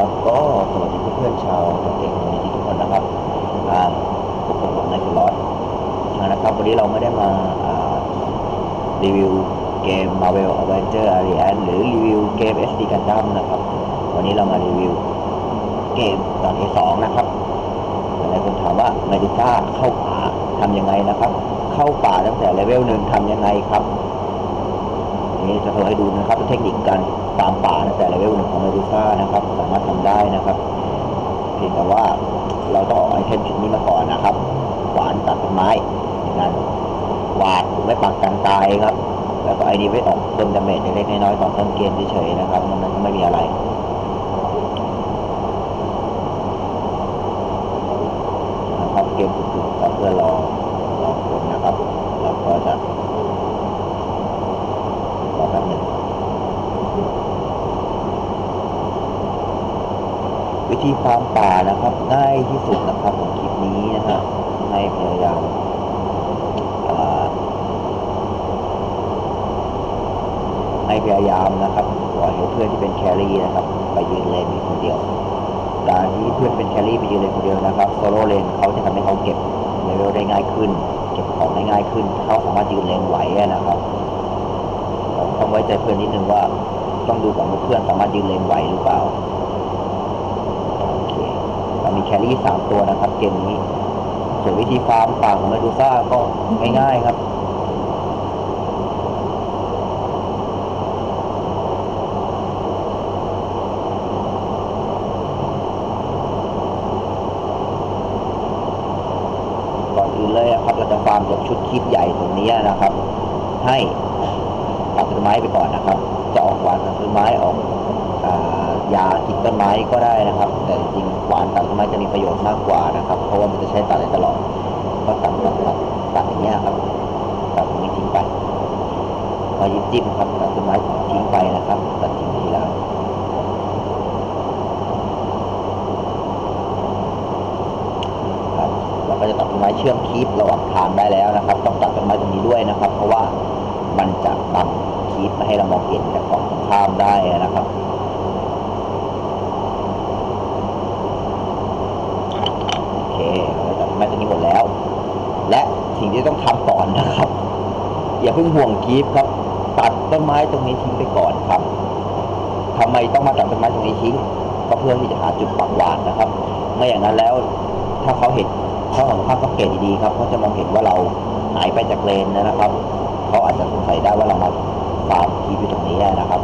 ครับก็สวัสดีเพื่อนๆชาวเอกมีทุกคนนะครับพวกผมในคือลอสนะครับวันนี้เราไม่ได้มารีวิวเกม Marvel Avenger Alliance หรือรีวิวเกม SD Gundam นะครับ วันนี้เรามารีวิวเกมตอน A2 นะครับหลายคนถามว่าเมดิซ่าเข้าป่าทำยังไงนะครับ เข้าป่าตั้งแต่เลเวลหนึ่งทำยังไงครับ นี่จะโชว์ให้ดูนะครับเทคนิคการตามป่าตั้งแต่เลเวลของเมดูซ่านะครับ สามารถทำได้นะครับ เพียงแต่ว่าเราต้องออกไอเทมชุดนี้มาก่อนนะครับขวานตัดต้นไม้อย่างนั้นหวาดไม่ปักกันตายครับ แล้วก็ไอดีไว้ออกเพิ่มดาเมจเล็กน้อยตอนต้นเกมเฉยๆนะครับมันก็ไม่มีอะไรนะครับเกมสุดๆก็เพื่อรอรอคนนะครับเราก็จะ รอแป๊บหนึง วิธีฟาร์มป่านะครับ ง่ายที่สุดนะครับของคลิปนี้นะฮะให้พยายามให้พยายามนะครับปล่อยให้เพื่อนที่เป็นแครี่นะครับ ไปยืนเลนคนเดียว การที่เพื่อนเป็นแครี่ไปยืนเลนคนเดียวนะครับโซโล่เลนเขาจะทำให้เขาเก็บเลเวลได้ง่ายขึ้น เก็บของได้ง่ายขึ้นเขาสามารถยืนเลนไหวนะครับต้องไว้ใจเพื่อนนิดนึงว่าต้องดูก่อนว่าเพื่อนสามารถยืนเลนไหวหรือเปล่า มีแครี่สามตัวนะครับเกมนี้ ส่วนวิธีฟาร์มป่าของเมดูซ่าก็ง่ายๆครับก่อนอื่นเลยครับเราจะฟาร์มจากชุดคลิปใหญ่ตรงนี้นะครับ ให้ตัดต้นไม้ไปก่อนนะครับ จะออกหวานตัดต้นไม้ออก ยากินต้นไม้ก็ได้นะครับ แต่จริงหวานตัดต้นไม้จะมีประโยชน์มากกว่านะครับ เพราะว่ามันจะใช้ตัดได้ตลอดก็ตัดตัดตัดตัดอย่างเงี้ยครับตัดตรงนี้ทิ้งไปพอยิ้มจิ้มครับตัดต้นไม้ทิ้งไปนะครับ ตัดทิ้งทีละครับเราก็จะตัดต้นไม้เชื่อมคีบระหว่างทางได้แล้วนะครับ ต้องตัดต้นไม้ตรงนี้ด้วยนะครับ เพราะว่ามันจะบังคีบไม่ให้เรามองเห็นจากฝั่งตรงข้ามได้นะครับ โอเคเราตัดต้นไม้ตรงนี้หมดแล้ว และสิ่ งที่ต้องทำก่อนนะครับ อย่าเพิ่งห่วงคีบครับ ตัดต้นไม้ตรงนี้ทิ้งไปก่อนครับทำไมต้องมาตัดต้นไม้ตรงนี้ทิ้ง ก็เพื่อที่จะหาจุดปักหวานนะครับ ไม่อย่างนั้นแล้วถ้าเขาเห็นเขาของข้าสังเกตดีๆครับเขาจะมองเห็นว่าเราหายไปจากเลนนะครับเขาอาจจะสงสัยได้ว่าเรามาฟาร์มคีบอยู่ตรงนี้นะครับ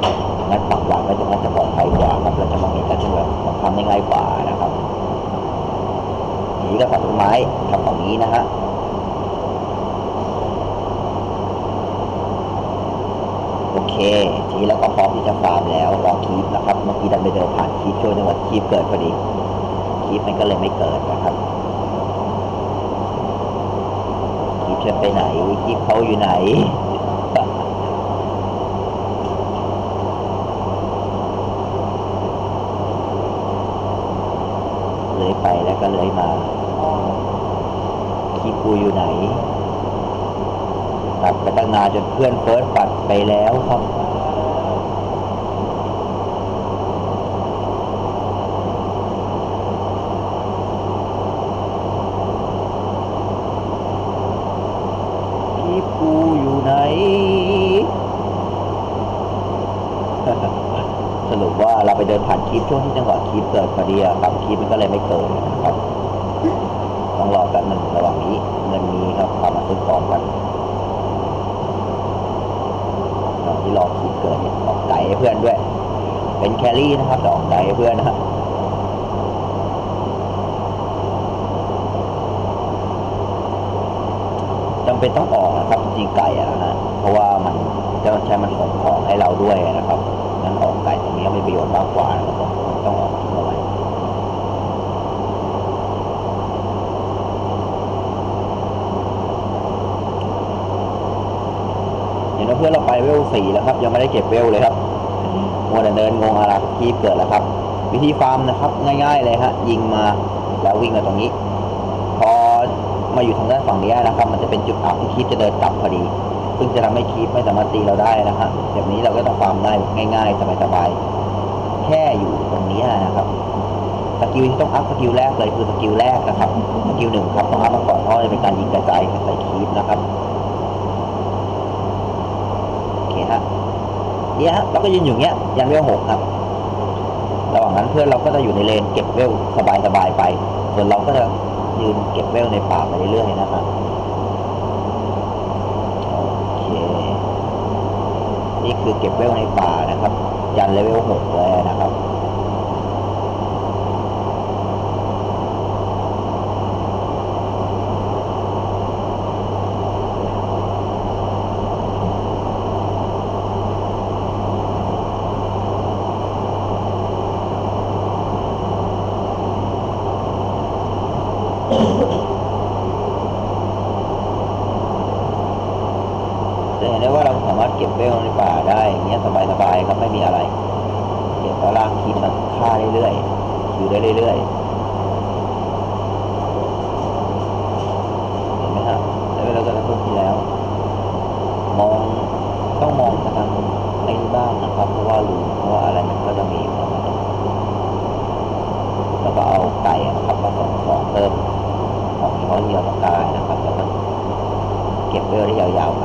งั้นปักหวานไว้ตรงนั้นจะปลอดภัยกว่าครับเราจะมองเห็นกันช่วงของทำได้ง่ายกว่านะครับทีนี้ก็ตัดต้นไม้ทำฝั่งนี้นะฮะ โอเค ทีนี้เราก็พร้อมที่จะฟาร์มแล้วรอคีปนะครับ เมื่อกี้ดันไปเดินผ่านคีปช่วงจังหวัดคีปเกิดพอดี คีปมันก็เลยไม่เกิดนะครับ คีปจะไปไหน คีปเขาอยู่ไหนเลยไปแล้วก็เลยมา คีปกูอยู่ไหนัดไปตั้งนานจนเพื่อนเฟิร์สปัดไปแล้วครับคีบกูอยู่ไหน สรุปว่าเราไปเดินผ่านคีบช่วงที่จังหวะคีบเกิดพอดีครับคีบมันก็เลยไม่เกิดนะครับ ต้องรอกันหนึ่งระหว่างนี้ เงินมีครับกลับมาซื้อของกันตอน ที่ลอคีบเกิดออกไก่ให้เพื่อนด้วย เป็นแครี่นะครับแต่ออกไก่ให้เพื่อนนะครับจำเป็นต้องออกนะครับจริงไก่อะนะเพราะว่ามันจ้าใช้มันส่งของให้เราด้วยนะครับงั้นออกไก่ตรงนี้มีประโยชน์มากกว่านะครับต้องออกทิ้งเอาไว้เห็นว่าเพื่อนเราไปเวลสี่แล้วครับยังไม่ได้เก็บเวลเลยครับมัวแต่เดินงงอะไรคีบเกิดแล้วครับ วิธีฟาร์มนะครับ ง่ายๆเลยฮะยิงมาแล้ววิ่งมาตรงนี้ พอมาอยู่ทางด้านฝั่งนี้นะครับ มันจะเป็นจุดอับที่คีบจะเดินกลับพอดี ซึ่งจะทำให้คีบไม่สามารถตีเราได้นะฮะแบบนี้เราก็ต้องฟาร์มได้ง่าย ๆ สบายๆแค่อยู่ตรงนี้นะครับสกิลที่ต้องอัพสกิลแรกเลยคือสกิลแรกนะครับสกิลหนึ่งครับต้องอัพมาก่อนเพราะจะเป็นการยิงกระจายใส่คีบนะครับโอเคฮะ เนี้ยฮะเราก็ยืนอยู่เนี้ยยันเวลหกครับระหว่างนั้นเพื่อนเราก็จะอยู่ในเลนเก็บเวลสบายสบายไป ส่วนเราก็จะยืนเก็บเวลในป่าไปเรื่อยๆนะครับโอเคนี่คือเก็บเวลในป่านะครับ ยันเลเวลหกเลยนะครับ จะเห็นได้ว่าเราสามารถเก็บเวลในป่าได้เงี้ยสบายๆครับไม่มีอะไร เก็บแล้วลากคีบมาฆ่าเรื่อยๆคิวได้เรื่อยๆเห็นไหมฮะแล้วเราก็จะเพิ่มที่แล้วมองต้องมองไปทางไอ้นี่บ้างนะครับเพราะว่ารูเพราะว่าอะไรมันก็จะมีอยู่แล้วนะครับแล้วก็เอาไก่นะครับมาส่งของเพิ่มของเฉพาะที่เราต้องการนะครับแล้วก็เก็บเวลได้ยาวๆไป